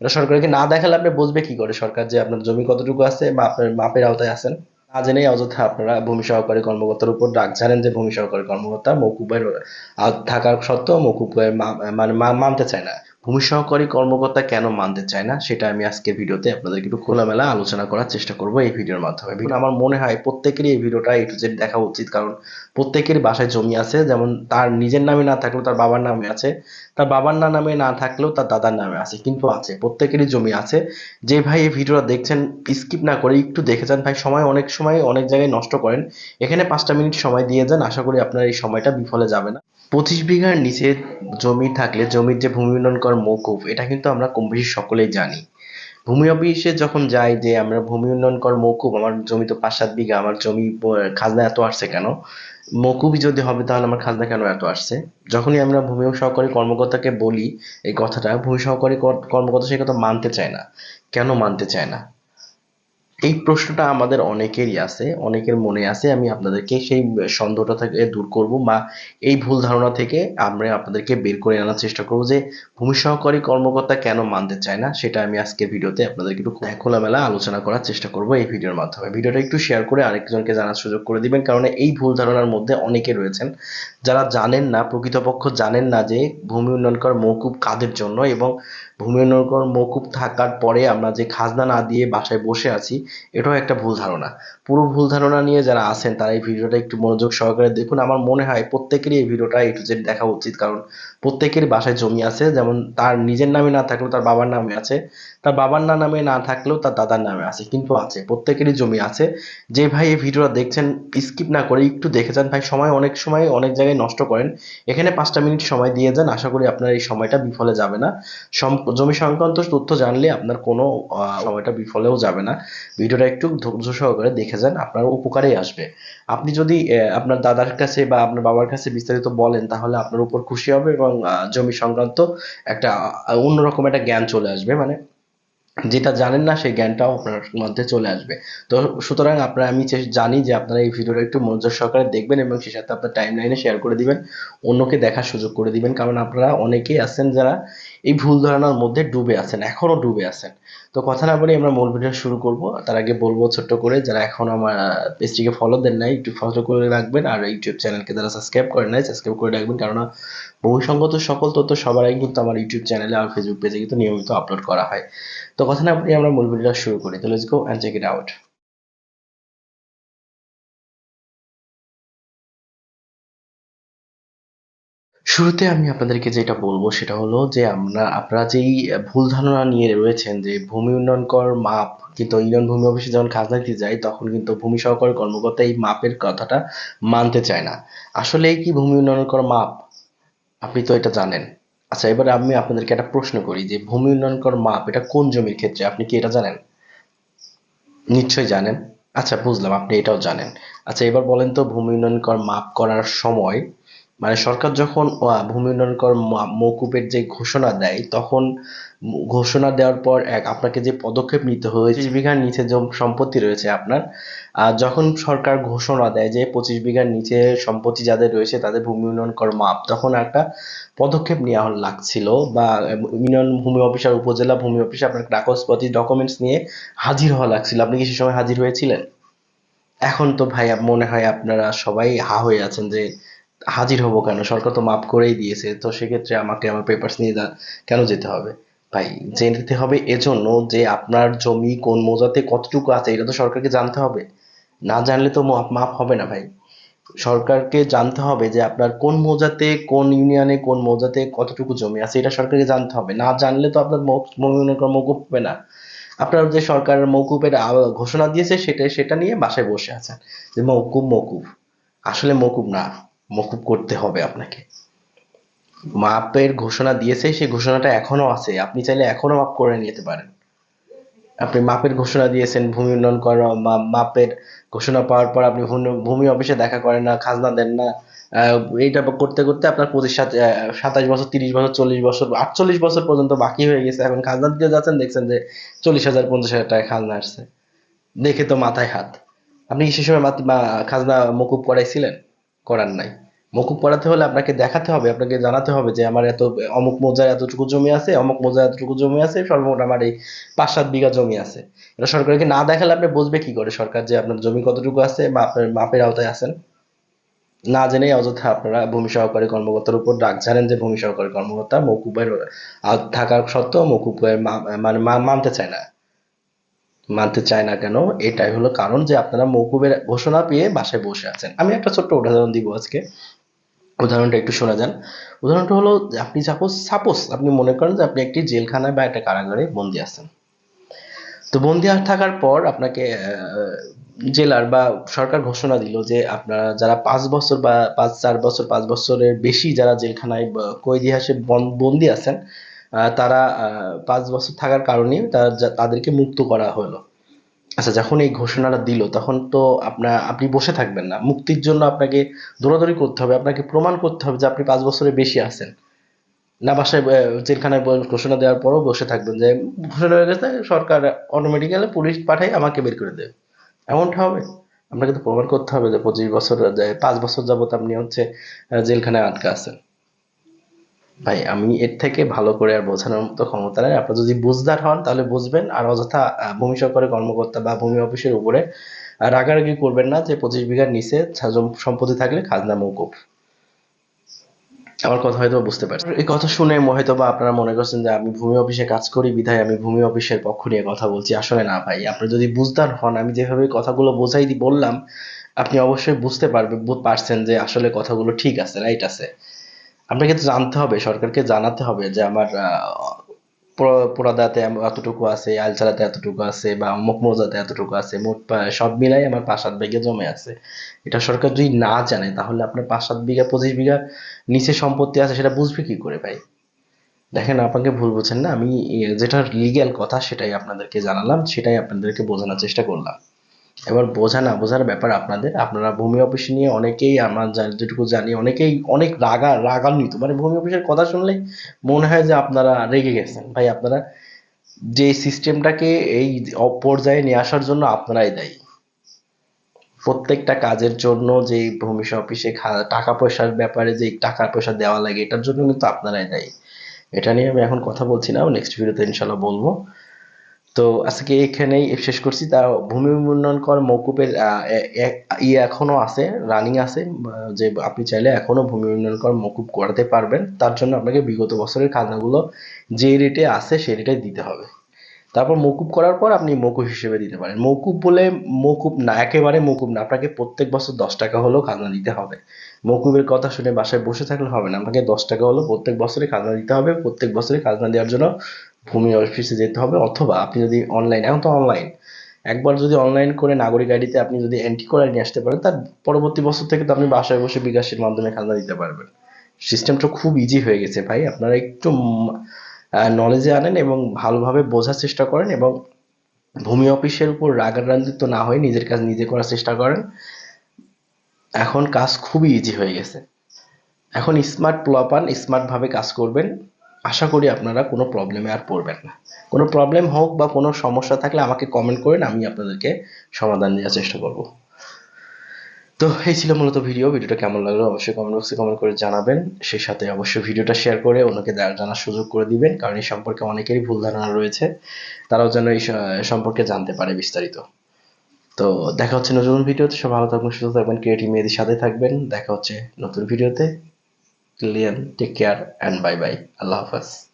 এটা সরকারকে না দেখালে আপনি বুঝবে কি করে? সরকার যে আপনার জমি কতটুকু আছে বা আপনার মাপের আওতায় আছেন, না জেনেই অযথা আপনারা ভূমি সহকারী কর্মকর্তার উপর ডাক জানেন যে ভূমি সহকারী কর্মকর্তা মৌকুবের থাকার সত্ত্বেও মৌকুবের মানে মানতে চায় না। ভূমি সহকারী কর্মকর্তা কেন মানতে চায় না, সেটা আমি আজকে ভিডিওতে আপনাদেরকে একটু খোলামেলা আলোচনা করার চেষ্টা করব এই ভিডিওর মাধ্যমে। আমার মনে হয় প্রত্যেকেরই এই ভিডিওটা একটু জেড দেখা উচিত, কারণ প্রত্যেকের বাসায় জমি আছে, যেমন তার নিজের নামে না থাকলেও তার বাবার নামে আছে, তার বাবার না নামে না থাকলেও তার দাদার নামে আছে, কিন্তু আছে, প্রত্যেকেরই জমি আছে। যে ভাই এই ভিডিওটা দেখছেন স্কিপ না করে একটু দেখে যান, ভাই সময় অনেক সময় অনেক জায়গায় নষ্ট করেন, এখানে পাঁচটা মিনিট সময় দিয়ে যান, আশা করি আপনার এই সময়টা বিফলে যাবে না। পঁচিশ বিঘার নিচে জমি থাকলে জমির যে ভূমি উন্নয়ন কর মৌকুফ এটা কিন্তু আমরা কম বেশি সকলেই জানি। ভূমি অফিসে যখন যাই যে আমরা ভূমি উন্নয়ন কর মৌকুফ আমার জমি তো পাঁচ সাত বিঘা, আমার জমি খাজনা এত আসছে কেন? মৌকুফই যদি হবে তাহলে আমার খাজনা কেন এত আসছে? যখনই আমরা ভূমি সহকারী কর্মকর্তাকে বলি এই কথাটা, ভূমি সহকারী কর- কর্মকর্তা সেই কথা মানতে চায় না। কেন মানতে চায় না? এই প্রশ্নটা আমাদের অনেকেরই আছে, অনেকের মনে আছে, আমি আপনাদেরকে সেই সন্দেহটা থেকে দূর করব বা এই ভুল ধারণা থেকে আমরা আপনাদেরকে বের করে আনার চেষ্টা করব যে ভূমি সহকারী কর্মকর্তা কেন মানতে চায় না, সেটা আমি আজকের ভিডিওতে আপনাদেরকে একটু খোলামেলা আলোচনা করার চেষ্টা করব এই ভিডিওর মাধ্যমে। ভিডিওটা একটু শেয়ার করে আরেকজনকে জানার সুযোগ করে দিবেন, কারণ এই ভুল ধারণার মধ্যে অনেকে রয়েছেন যারা জানেন না, প্রকৃতপক্ষ জানেন না যে ভূমি উন্নয়ন কর মৌকুব কাদের জন্য এবং ভূমি উন্নয়ন কর মৌকুব থাকার পরে আমরা যে খাজনা না দিয়ে বাসায় বসে আছি এটাও একটা ভুল ধারণা। পুরো ভুল ধারণা নিয়ে যারা আছেন, তারা এই ভিডিওটা একটু মনোযোগ সহকারে দেখুন। আমার মনে হয় প্রত্যেকেরই এই ভিডিওটা একটু জেড দেখা উচিত। কারণ প্রত্যেকের বাসায় জমি আছে। যেমন তার নিজের নামে না থাকলেও তার বাবার নামে আছে। তার বাবার না নামে না থাকলেও তার দাদার নামে আছে, কিন্তু আছে, প্রত্যেকেরই জমি আছে। যে ভাই এই ভিডিওটা দেখছেন স্কিপ না করে একটু দেখে যান ভাই, সময় অনেক সময় অনেক জায়গায় নষ্ট করেন। এখানে পাঁচটা মিনিট সময় দিয়ে যান, আশা করি আপনার এই সময়টা বিফলে যাবে না। জমি সংক্রান্ত তথ্য জানলে আপনার কোনো সময়টা বিফলেও যাবে না। ভিডিওটা একটু ধৈর্য সহকারে দেখে যান, আপনার উপকারেই আসবে। আপনি যদি আপনার দাদার কাছে বা আপনার বাবার কাছে বিস্তারিত বলেন, তাহলে আপনার উপর খুশি হবে এবং জমি সংক্রান্ত একটা অন্যরকম একটা জ্ঞান চলে আসবে। মানে যেটা জানেন না সেই জ্ঞানটাও আপনার মধ্যে চলে আসবে। তো সুতরাং আপনারা আমি জানি যে আপনারা এই ভিডিওটা একটু মনোযোগ সহকারে দেখবেন এবং সেই সাথে আপনার টাইম লাইনে শেয়ার করে দিবেন। অন্যকে দেখার সুযোগ করে দিবেন। কারণ আপনারা অনেকেই আছেন যারা এই ভুল ধারণার মধ্যে ডুবে আছেন, এখনও ডুবে আছেন। তো কথা না বলে আমরা মূল ভিডিও শুরু করব। তার আগে বলব ছোট্ট করে, যারা এখন আমার পেজটিকে ফলো দেন নাই, একটু ফলো করে রাখবেন। আর ইউটিউব চ্যানেলকে যারা সাবস্ক্রাইব করেন নাই সাবস্ক্রাইব করে রাখবেন। কারণ বহিসঙ্গত সকল তথ্য সবার আগে কিন্তু আমার ইউটিউব চ্যানেলে আর ফেসবুক পেজে কিন্তু নিয়মিত আপলোড করা হয়। তো কথা না বলে আমরা মূল ভিডিওটা শুরু করি। তো let's go and check it out শুরুতে আমি আপনাদেরকে যেটা বলব সেটা হলো যে আমরা, আপনারা যেই ভুল ধারণা নিয়ে রয়েছেন যে ভূমি উন্নয়ন কর মাপ, কিন্তু ইউনিয়ন ভূমি অফিসে যখন খাজনা দিতে যাই তখন কিন্তু ভূমি সহকারী কর্মকর্তা এই মাপের কথাটা মানতে চায় না। আসলে কি ভূমি উন্নয়ন কর মাপ? আপনি তো এটা জানেন। আচ্ছা এবারে আমি আপনাদেরকে একটা প্রশ্ন করি যে ভূমি উন্নয়ন কর মাপ, এটা কোন জমির ক্ষেত্রে? আপনি কি এটা জানেন? নিশ্চয়ই জানেন। আচ্ছা বুঝলাম, আপনি এটাও জানেন। আচ্ছা এবার বলেন তো ভূমি উন্নয়ন কর মাপ করার সময় মানে সরকার যখন ভূমি উন্নয়ন কর মা- মওকুফের যে ঘোষণা দেয়, তখন ঘোষণা দেওয়ার পর এক, আপনাকে যে পদক্ষেপ নিতে হয় পঁচিশ বিঘার নিচে সম্পত্তি রয়েছে আপনার যখন সরকার ঘোষণা দেয় যে পঁচিশ বিঘার নিচে সম্পত্তি যাদের রয়েছে, তাদের ভূমি উন্নয়ন কর মাপ তখন একটা পদক্ষেপ নেওয়া লাগছিল বা ইউনিয়ন ভূমি অফিস আর উপজেলা ভূমি অফিসে আপনার কাগজপত্র ডকুমেন্টস নিয়ে হাজির হওয়া লাগছিল। আপনি কি সে সময় হাজির হয়েছিলেন? এখন তো ভাই মনে হয় আপনারা সবাই হা হয়ে আছেন যে হাজির হব কেন? সরকার তো মাফ করেই দিয়েছে, তো সেক্ষেত্রে আমাকে আমার পেপারস নিয়ে কেন যেতে হবে? ভাই যেতে হবে এজন্য যে আপনার জমি কোন মৌজাতে কতটুকু আছে, এটা তো সরকারকে জানতে হবে। না জানলে তো মাপ হবে না ভাই। সরকারকে জানতে হবে যে আপনার কোন মৌজাতে, কোন ইউনিয়নে, কোন মৌজাতে কতটুকু জমি আছে, এটা সরকারকে জানতে হবে। না জানলে তো আপনার মৌ- ভূমি উন্নয়ন মৌকুফ হবে না। আপনার যে সরকার মৌকুফের ঘোষণা দিয়েছে সেটা সেটা নিয়ে বাসায় বসে আছেন। যে মৌকুফ মৌকুফ আসলে মৌকুফ না। মৌকুফ করতে হবে আপনাকে। মাপের ঘোষণা দিয়েছে, সেই ঘোষণাটা এখনও আছে। আপনি চাইলে এখনও মাপ করে নিতে পারেন। আপনি মাপের ঘোষণা দিয়েছেন, ভূমি উন্নয়ন কর মাপের ঘোষণা পাওয়ার পর আপনি ভূমি- অফিসে দেখা করেন না, খাজনা দেন না। এইটা করতে করতে আপনার পঁচিশ সাত সাতাশ বছর, তিরিশ বছর, চল্লিশ বছর, আটচল্লিশ বছর পর্যন্ত বাকি হয়ে গেছে। এখন খাজনা দিতে যাচ্ছেন, দেখছেন যে চল্লিশ হাজার, পঞ্চাশ হাজার টাকা খাজনা আসছে। দেখে তো মাথায় হাত। আপনি সে সময় খাজনা মকুব করাইছিলেন? করার নাই। মকুব করাতে হলে আপনাকে দেখাতে হবে, আপনাকে জানাতে হবে যে আমার এত, অমুক মৌজায় এতটুকু জমি আছে, অমুক মৌজায় এতটুকু জমি আছে, সর্বমোট আমার এই পাঁচ সাত বিঘা জমি আছে। এটা সরকারকে না দেখালে আপনি বুঝবে কি করে সরকার যে আপনার জমি কতটুকু আছে আপনার মাপের আওতায় আছেন। না জেনেই অযথা আপনারা ভূমি সহকারী কর্মকর্তার উপর ডাক জানেন যে ভূমি সহকারী কর্মকর্তা মকুবের থাকার সত্ত্বেও মকুবের মানে মানতে চায় না। মানতে চায় না কেন, এটাই হলো কারণ যে আপনারা মকুবের ঘোষণা পেয়ে বাসায় বসে আছেন। আমি একটা ছোট্ট উদাহরণ দিব আজকে। উদাহরণটা একটু শোনা যান। উদাহরণটা হলো আপনি সাপোজ সাপোজ আপনি মনে করেন যে আপনি একটি জেলখানায় বা একটা কারাগারে বন্দি আছেন। তো বন্দি আর থাকার পর আপনাকে জেলার বা সরকার ঘোষণা দিল যে আপনারা যারা পাঁচ বছর বা পাঁচ, চার বছর, পাঁচ বছরের বেশি যারা জেলখানায় কয়েদি হাসে বন- বন্দি আছেন তারা পাঁচ বছর থাকার কারণে তাদেরকে মুক্ত করা হলো। আচ্ছা যখন এই ঘোষণাটা দিল, তখন তো আপনার, আপনি বসে থাকবেন না। মুক্তির জন্য আপনাকে দৌড়াদৌড়ি করতে হবে, আপনাকে প্রমাণ করতে হবে যে আপনি পাঁচ বছরের বেশি আছেন। না, বাসায় জেলখানায় ঘোষণা দেওয়ার পরও বসে থাকবেন যে, ঘোষণা হয়ে গেছে, সরকার অটোমেটিক্যালি পুলিশ পাঠাই আমাকে বের করে দেবে। এমনটা হবে? আপনাকে তো প্রমাণ করতে হবে যে পঁচিশ বছর পাঁচ বছর যাবত আপনি হচ্ছে জেলখানায় আটকা আছেন। ভাই, আমি এর থেকে ভালো করে আর বোঝানোর মতো ক্ষমতা নেই। আপনারা যদি বুঝদার হন, তাহলে বুঝবেন। আর অযথা ভূমি সরকারি কর্মকর্তা বা ভূমি অফিসের উপরে রাগারাগি করবেন না যে পঁচিশ বিঘার নিচে সম্পত্তি থাকলে খাজনা মৌকুফ আমার কথা হয়তো বুঝতে পারছেন। এই কথা শুনে হয়তো বা আপনারা মনে করছেন যে আমি ভূমি অফিসে কাজ করি, বিধায় আমি ভূমি অফিসের পক্ষ নিয়ে কথা বলছি। আসলে না ভাই, আপনি যদি বুঝদার হন, আমি যেভাবে কথাগুলো বোঝাই বললাম, আপনি অবশ্যই বুঝতে পারবে পারছেন যে আসলে কথাগুলো ঠিক আছে, রাইট আছে। আপনাকে তো জানতে হবে, সরকারকে জানাতে হবে যে আমার পোড়াদাতে এতটুকু আছে আলচারাতে এতটুকু আছে বা অমুক মৌজাতে এতটুকু আছে, মোট সব মিলাই আমার পাঁচ সাত বিঘা জমে আছে। এটা সরকার যদি না জানে, তাহলে আপনার পাঁচ সাত বিঘা, পঁচিশ বিঘা নিচে সম্পত্তি আছে, সেটা বুঝবে কি করে ভাই? দেখেন, আপনাকে ভুল বুঝছেন না, আমি যেটা লিগ্যাল কথা সেটাই আপনাদেরকে জানালাম, সেটাই আপনাদেরকে বোঝানোর চেষ্টা করলাম। এবার বোঝা না বোঝার ব্যাপার আপনাদের। আপনারা ভূমি অফিস নিয়ে অনেকেই আমার যেটুকু জানি, অনেকেই অনেক রাগা, রাগান্বিত। মানে ভূমি অফিসের কথা শুনলেই মনে হয় যে আপনারা রেগে গেছেন। ভাই, আপনারা যে সিস্টেমটাকে এই পর্যায়ে নিয়ে আসার জন্য আপনারাই দায়ী। প্রত্যেকটা কাজের জন্য যে ভূমি অফিসে টাকা পয়সার ব্যাপারে যে টাকা পয়সা দেওয়া লাগে, এটার জন্য কিন্তু আপনারাই দায়ী। এটা নিয়ে আমি এখন কথা বলছি না নেক্সট ভিডিওতে ইনশাল্লাহ বলব। তো আজকে এখানেই শেষ করছি? তা ভূমি উন্নয়ন কর মৌকুবের আহ, এ- এ- ইয়ে এখনও আছে রানিং আছে যে আপনি চাইলে এখনও ভূমি উন্নয়ন কর মৌকুব করাতে পারবেন। তার জন্য আপনাকে বিগত বছরের খাজনাগুলো যে রেটে আছে সেই রেটে দিতে হবে। তারপর মৌকুব করার পর আপনি মৌকুব হিসেবে দিতে পারেন। মৌকুব বলে মৌকুব না একেবারে মৌকুব না আপনাকে প্রত্যেক বছর দশ টাকা হলেও খাজনা দিতে হবে। মৌকুবের কথা শুনে বাসায় বসে থাকলে হবে না আপনাকে দশ টাকা হলেও প্রত্যেক বছরে খাজনা দিতে হবে। প্রত্যেক বছরে খাজনা দেওয়ার জন্য ভূমি অফিসে যেতে হবে অথবা আপনি যদি অনলাইন এখন তো অনলাইন একবার যদি অনলাইন করে নাগরিক আইডিতে আপনি যদি এন্ট্রি করে নিয়ে আসতে পারেন, তার পরবর্তী বছর থেকে তো আপনি বাসায় বসে বিকাশের মাধ্যমে খাজনা দিতে পারবেন। সিস্টেমটা খুব ইজি হয়ে গেছে ভাই, আপনারা একটু নলেজে আনেন এবং ভালোভাবে বোঝার চেষ্টা করেন এবং ভূমি অফিসের উপর রাগারান্বিত না হয়ে নিজের কাজ নিজে করার চেষ্টা করেন। এখন কাজ খুবই ইজি হয়ে গেছে। এখন স্মার্ট প্লপান স্মার্ট ভাবে কাজ করবেন। আশা করি আপনারা কোনো প্রবলেমে আর পড়বেন না। কোনো প্রবলেম হোক বা কোনো সমস্যা থাকলে আমাকে কমেন্ট করেন, আমি আপনাদেরকে সমাধান দেওয়ার চেষ্টা করব। তো এই ছিল মূলত ভিডিও ভিডিওটা কেমন লাগল অবশ্যই কমেন্ট বক্সে কমেন্ট করে জানাবেন। সেই সাথে অবশ্যই ভিডিওটা শেয়ার করে দা- জানার সুযোগ করে দিবেন, কারণ এই সম্পর্কে অনেকেরই ভুল ধারণা রয়েছে। তারাও যেন এই সম্পর্কে জানতে পারে বিস্তারিত। তো দেখা হচ্ছে নতুন ভিডিওতে সব ভালো থাকবেন, সুস্থ থাকবেন ক্রিয়েটিভ মেয়েদের সাথে থাকবেন। দেখা হচ্ছে নতুন ভিডিওতে Till take care and bye bye. Allah Hafiz.